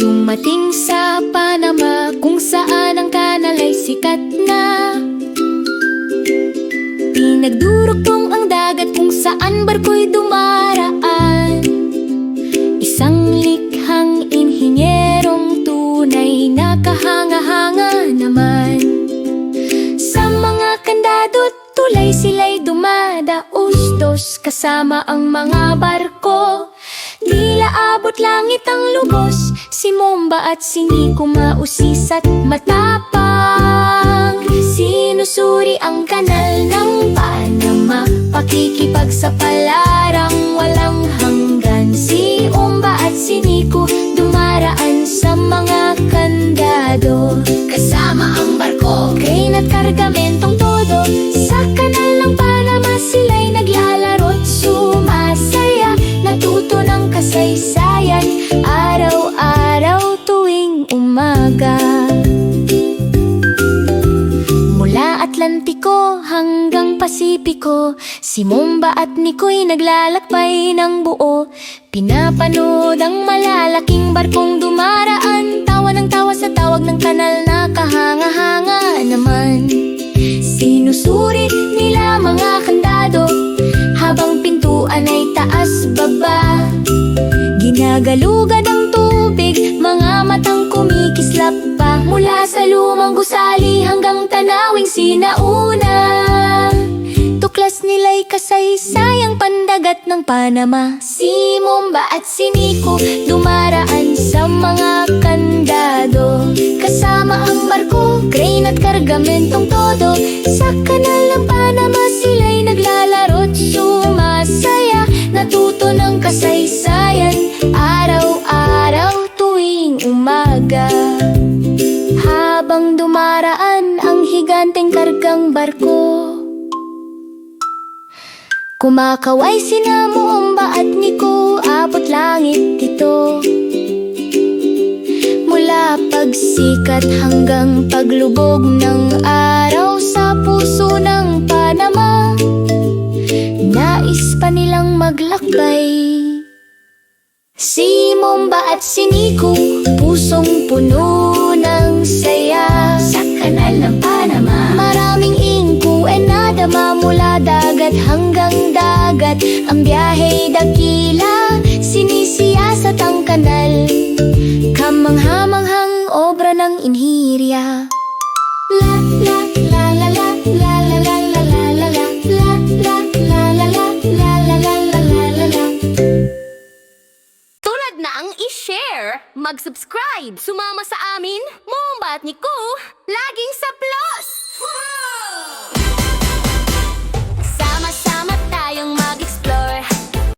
Dumating sa Panama kung saan ang kanal ay sikat na. Pinagdurugtong ang dagat kung saan barko'y dumaraan. Isang likhang inhinyerong tunay na kahanga-hanga naman. Sa mga kandado tulay sila'y dumadaustos Kasama ang mga barko Tila abot langit ang lubos Si Momba at si Nico mausis at matapang. Sinusuri ang kanal ng Panama Pakikipagsapalaran walang hanggan. Si Umba at si Nico dumaraan sa mga kandado. Kasama ang barko, crane at kargamentong kasaysayan Araw-araw tuwing umaga. Mula Atlantiko hanggang Pasipiko Si Momba at Nikoy naglalakbay ng buo. Pinapanood ang malalaking barkong dumaraan Tawa ng tawa sa tawag ng kanal na kahanga-hanga naman. Sinusuri nila Ginagalugan ang tubig Mga matang kumikislap pa. Mula sa lumang gusali hanggang tanawing sinauna. Tuklas nila'y kasaysayang pandagat ng Panama. Si Momba at si Nico dumaraan sa mga kandado. Kasama ang barko, crane at kargamentong todo. Sa kanal ng Panama sila'y naglalaro't sumasaya. Natuto ng kasaysayan umaga. Habang dumaraan ang higanteng kargang barko. Kumakaway sina Muomba at Niko Abot langit ito Mula pagsikat hanggang paglubog ng araw Sa puso ng Panama Nais pa nilang maglakbay Si Momba at si Nico Pusong puno ng saya. Sa kanal ng Panama. Maraming ingko e nadama Mula dagat hanggang dagat. Ang biyahe dakila ang i-share, mag-subscribe, sumama sa amin, Mombat ni Ku, laging sa plus!